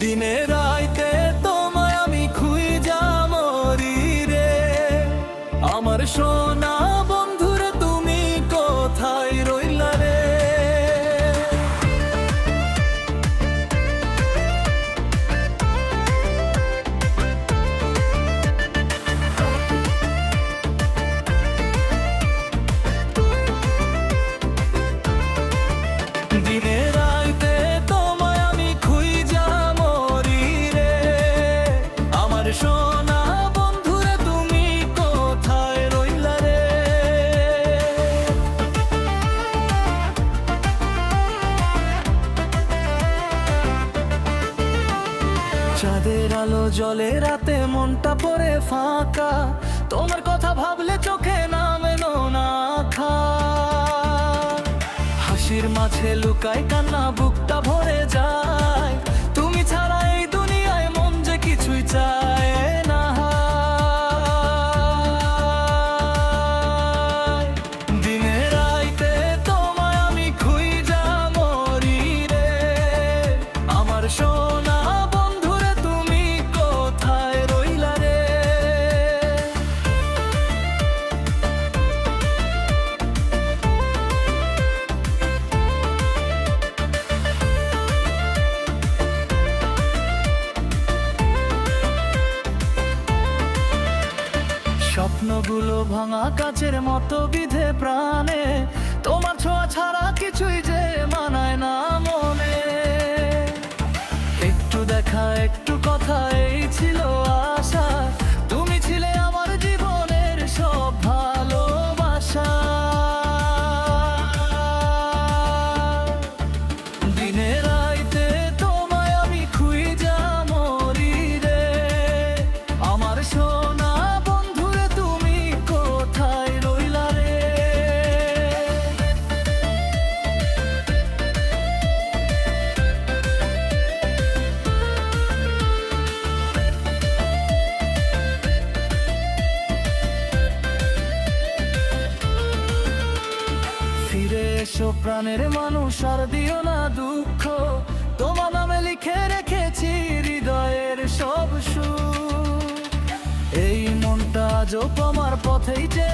দিনে রাইতে তোমায় আমি খুঁজা মরি রে। আমার সোনা চাঁদের আলো জলে রাতে মনটা পরে ফাঁকা। তোমার কথা ভাবলে চোখে নামে না হাসির মাঝে লুকায় কান্না, বুকটা ভরে যায়। স্বপ্নগুলো ভাঙা কাচের মতো বিধে প্রাণে। তোমার ছোঁয়া ছাড়া কিছুই যে মানায় না। ফিরে এসো, প্রাণের মানুষ, আর দিও না দুঃখ। তোমার নামে লিখে রেখেছি হৃদয়ের সব সুখ। এই মনটা জোপ আমার পথেই যে